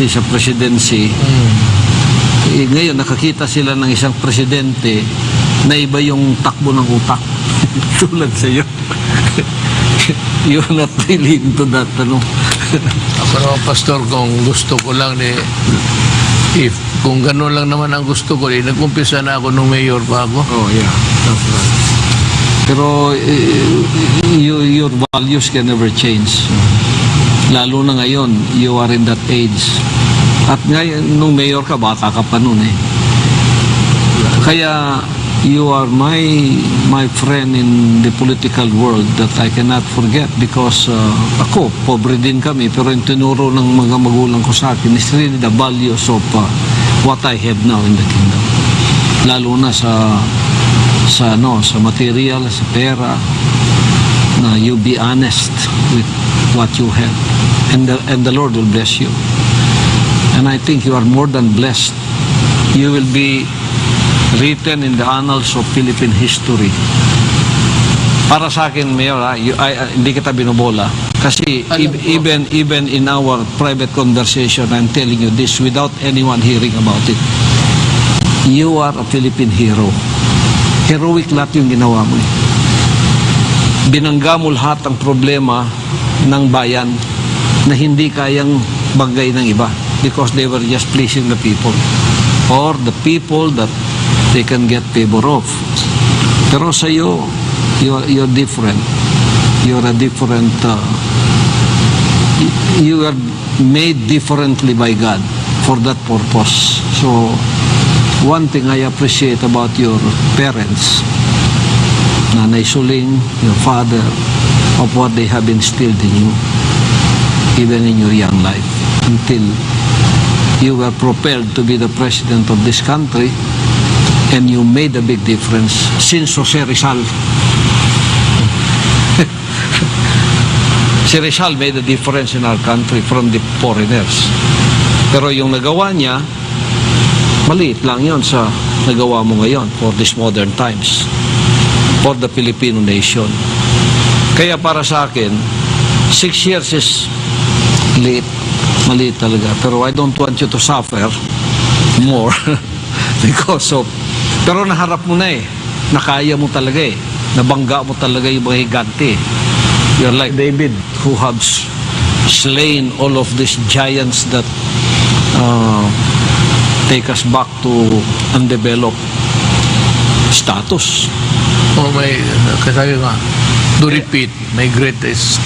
kasi sa presidency, eh, ngayon nakakita sila ng isang presidente na iba yung takbo ng utak. Tulad sa iyo. You're not really into that, ano. Ako naman, Pastor, kung gusto ko lang ni... If, kung gano'n lang naman ang gusto ko, eh, nag-umpisa na ako nung mayor pa ako. oh, yeah. That's right. Pero eh, you, your values can never change. Lalo na ngayon, you are in that age. At ngayon, nung mayor ka, bata ka pa noon eh. Kaya you are my my friend in the political world that I cannot forget because uh, ako, pobre din kami pero yung tinuro ng mga magulang ko sa akin is really the values of uh, what I have now in the kingdom. Lalo na sa sa ano, sa material, sa pera na you be honest with what you have and the, and the Lord will bless you. And I think you are more than blessed. You will be written in the annals of Philippine history. Para sa akin, Mayor, ha, you, I, I- hindi kita binobola. Kasi Alam even, even in our private conversation, I'm telling you this without anyone hearing about it. You are a Philippine hero. Heroic lahat yung ginawa mo. eh. Binangga mo lahat ang problema ng bayan na hindi kayang bagay ng iba because they were just pleasing the people or the people that they can get favor of. Pero sa iyo, you're, you're different. You're a different, uh, you are made differently by God for that purpose. So, one thing I appreciate about your parents, Nanay Suling, your father, of what they have instilled in you, even in your young life, until you were propelled to be the president of this country, and you made a big difference since Jose Rizal. si Rizal made a difference in our country from the foreigners. Pero yung nagawa niya, maliit lang yon sa nagawa mo ngayon for these modern times for the Filipino nation. Kaya para sa akin, six years is late. Maliit talaga. Pero I don't want you to suffer more because of... Pero naharap mo na eh. Nakaya mo talaga eh. Nabangga mo talaga yung mga higante. You're like David who has slain all of these giants that uh, take us back to undeveloped status. O may, kasabi nga, to repeat, my greatest